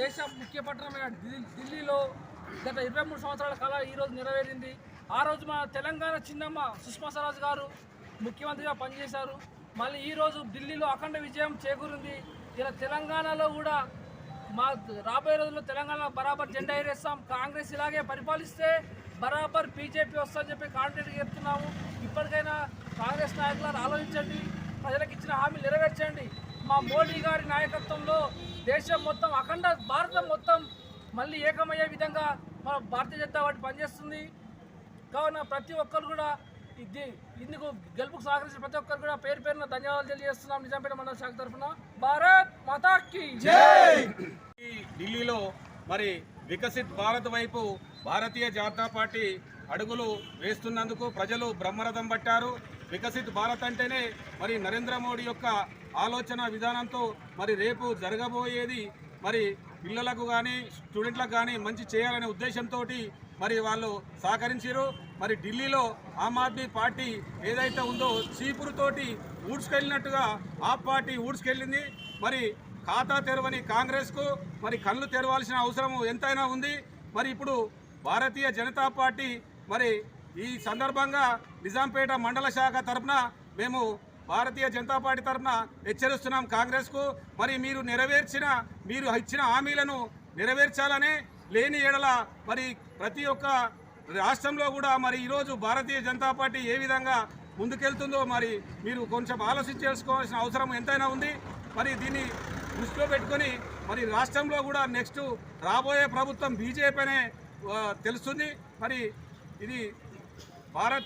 రాజకీయ పట్టణమైన ఢిల్లీలో గత ఇరవై మూడు సంవత్సరాల కళ ఈరోజు నెరవేరింది. ఆ రోజు మన తెలంగాణ చిన్నమ్మ సుష్మా స్వరాజ్ గారు ముఖ్యమంత్రిగా పనిచేశారు. మళ్ళీ ఈరోజు ఢిల్లీలో అఖండ విజయం చేకూరింది. ఇలా తెలంగాణలో కూడా మా రాబోయే రోజుల్లో తెలంగాణ బరాబర్ జెండా ఎగరేస్తాం. కాంగ్రెస్ ఇలాగే పరిపాలిస్తే బరాబర్ బీజేపీ వస్తుందని చెప్పి కాన్ఫిడెంట్గా చెప్తున్నాము. ఇప్పటికైనా కాంగ్రెస్ నాయకులను ఆలోచించండి. ప్రజలకు ఇచ్చిన హామీలు నెరవేర్చండి. మా మోడీ గారి నాయకత్వంలో దేశం మొత్తం అఖండ భారతం మొత్తం మళ్ళీ ఏకమయ్యే విధంగా మన భారతీయ జనతా పార్టీ పనిచేస్తుంది. కావున ప్రతి ఒక్కరు కూడా ఇది ఇందుకు గెలుపుకు సహకరించిన ప్రతి ఒక్కరు కూడా పేరు పేరున ధన్యవాదాలు తెలియజేస్తున్నాం. నిజాంపేట మండల శాఖ తరఫున. భారత్ మాతాకి ఈ ఢిల్లీలో మరి వికసిత్ భారత్ వైపు భారతీయ జనతా పార్టీ అడుగులు వేస్తున్నందుకు ప్రజలు బ్రహ్మరథం పట్టారు. వికసిత్ భారత్ అంటేనే మరి నరేంద్ర మోడీ యొక్క ఆలోచన విధానంతో మరి రేపు జరగబోయేది. మరి పిల్లలకు కానీ స్టూడెంట్లకు కానీ మంచి చేయాలనే ఉద్దేశంతో మరి వాళ్ళు సహకరించారు మరి ఢిల్లీలో ఆమ్ ఆద్మీ పార్టీ ఏదైతే ఉందో చీపురుతోటి ఊడ్చుకెళ్ళినట్టుగా ఆ పార్టీ ఊడ్చుకెళ్ళింది. మరి ఖాతా తెరవని కాంగ్రెస్కు మరి కళ్ళు తెరవాల్సిన అవసరం ఎంతైనా ఉంది. మరి ఇప్పుడు భారతీయ జనతా పార్టీ మరి ఈ సందర్భంగా నిజాంపేట మండల శాఖ తరపున మేము భారతీయ జనతా పార్టీ తరపున హెచ్చరిస్తున్నాం కాంగ్రెస్కు. మరి మీరు నెరవేర్చిన మీరు ఇచ్చిన హామీలను నెరవేర్చాలనే లేని ఏడల మరి ప్రతి ఒక్క రాష్ట్రంలో కూడా మరి ఈరోజు భారతీయ జనతా పార్టీ ఏ విధంగా ముందుకెళ్తుందో మరి మీరు కొంచెం ఆలోచన చేసుకోవాల్సిన అవసరం ఎంతైనా ఉంది. మరి దీన్ని దృష్టిలో పెట్టుకొని మరి రాష్ట్రంలో కూడా నెక్స్ట్ రాబోయే ప్రభుత్వం బీజేపీ అనే తెలుస్తుంది. మరి ఇది భారత్